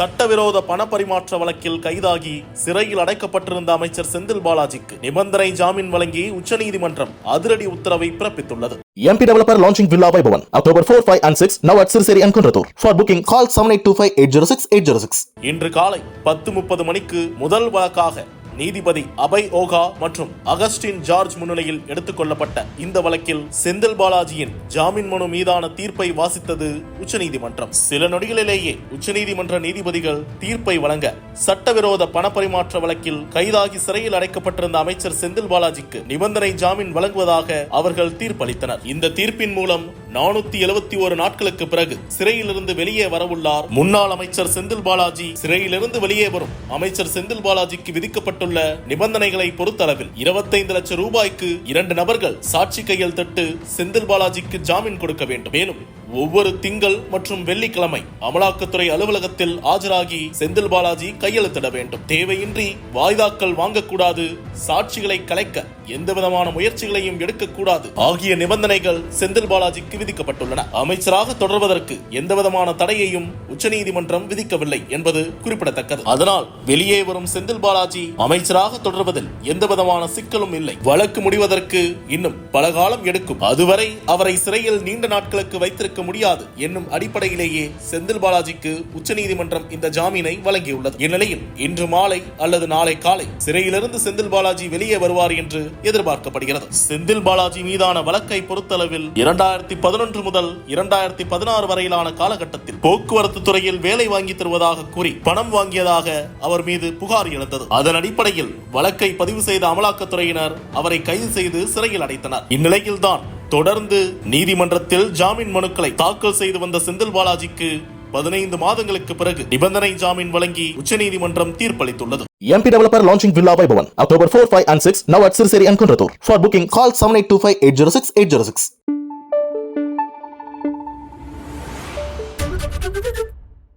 சட்டவிரோத பணப்பரிமாற்ற வழக்கில் கைதாகி சிறையில் அடைக்கப்பட்டிருந்த அமைச்சர் செந்தில் பாலாஜிக்கு நிபந்தனை ஜாமீன் வழங்கி உச்சநீதிமன்றம் அதிரடி உத்தரவை பிறப்பித்துள்ளது MP Developer launching Villa Vaibhavan October 4, 5 and 6 now at Sirseri and Kunratur. For booking call 7825 806 806. இன்று காலை பத்து முப்பது மணிக்கு முதல் வழக்காக நீதிபதி அபய் ஓகா மற்றும் அகஸ்டின் ஜார்ஜ் முன்னிலையில் எடுத்துக்கொள்ளப்பட்ட இந்த வழக்கில் செந்தில் பாலாஜியின் ஜாமீன் மனு மீதான தீர்ப்பை வாசித்தது உச்சநீதிமன்றம். சில நொடிகளிலேயே உச்சநீதிமன்ற நீதிபதிகள் தீர்ப்பை வழங்க சட்டவிரோத பணப்பரிமாற்ற வழக்கில் கைதாகி சிறையில் அடைக்கப்பட்டிருந்த அமைச்சர் செந்தில் பாலாஜிக்கு நிபந்தனை ஜாமீன் வழங்குவதாக அவர்கள் தீர்ப்பளித்தனர். இந்த தீர்ப்பின் மூலம் நானூத்தி எழுபத்தி ஒரு நாட்களுக்கு பிறகு சிறையிலிருந்து வெளியே வரவுள்ளார். முன்னாள் அமைச்சர் செந்தில் பாலாஜி சிறையிலிருந்து வெளியே வரும். அமைச்சர் செந்தில் பாலாஜிக்கு விதிக்கப்பட்டுள்ள நிபந்தனைகளை பொறுத்தளவில் இருபத்தைந்து லட்சம் ரூபாய்க்கு இரண்டு நபர்கள் சாட்சி கையில் தட்டு செந்தில் பாலாஜிக்கு ஜாமீன் கொடுக்க வேண்டும். மேலும் ஒவ்வொரு திங்கள் மற்றும் வெள்ளிக்கிழமை அமலாக்கத்துறை அலுவலகத்தில் ஆஜராகி செந்தில் பாலாஜி கையெழுத்திட வேண்டும். தேவையின்றி வாய்தாக்கள் வாங்கக்கூடாது. சாட்சிகளை கலைக்க எந்தவிதமான முயற்சிகளையும் எடுக்கக்கூடாது. ஆகிய நிபந்தனைகள் செந்தில் பாலாஜிக்கு விதிக்கப்பட்டுள்ளன. அமைச்சராக தொடர்வதற்கு எந்த விதமான தடையையும் உச்சநீதிமன்றம் விதிக்கவில்லை என்பது குறிப்பிடத்தக்கது. அதனால் வெளியே வரும் செந்தில் பாலாஜி அமைச்சராக தொடர்வதில் எந்த விதமான சிக்கலும் இல்லை. வழக்கு முடிவதற்கு இன்னும் பல காலம் எடுக்கும். அதுவரை அவரை சிறையில் நீண்ட நாட்களுக்கு வைத்திருக்க முடியாது என்னும் அடிப்படையிலேயே செந்தில் பாலாஜிக்கு உச்சநீதிமன்றம் இந்த ஜாமீனை வழங்கியுள்ளது. இந்நிலையில் இன்று மாலை அல்லது நாளை காலை சிறையிலிருந்து செந்தில் பாலாஜி வெளியே வருவார் என்று எதிர்பார்க்கப்படுகிறது. செந்தில் பாலாஜி மீதான வழக்கை பொறுத்தளவில் இரண்டாயிரத்தி பதினொன்று முதல் இரண்டாயிரத்தி பதினாறு வரையிலான காலகட்டத்தில் போக்குவரத்து துறையில் வேலை வாங்கி தருவதாக கூறி பணம் வாங்கியதாக அவர் மீது புகார் எழுந்தது அதன் அடிப்படையில் வழக்கை பதிவு செய்த அமலாக்கத்துறையினர் அவரை கைது செய்து சிறையில் அடைத்தனர் இந்நிலையில்தான் தொடர்ந்து நீதிமன்றத்தில் ஜாமீன் மனுக்களை தாக்கல் செய்து வந்த செந்தில் பாலாஜிக்கு பதினைந்து மாதங்களுக்கு பிறகு நிபந்தனை ஜாமீன் வழங்கி உச்சநீதிமன்றம் தீர்ப்பளித்துள்ளது MP Developer launching Villa Vaibhavan October 4, 5 and 6 now at Sirseri and Kunratur. For booking call 7825 806 806. どどど。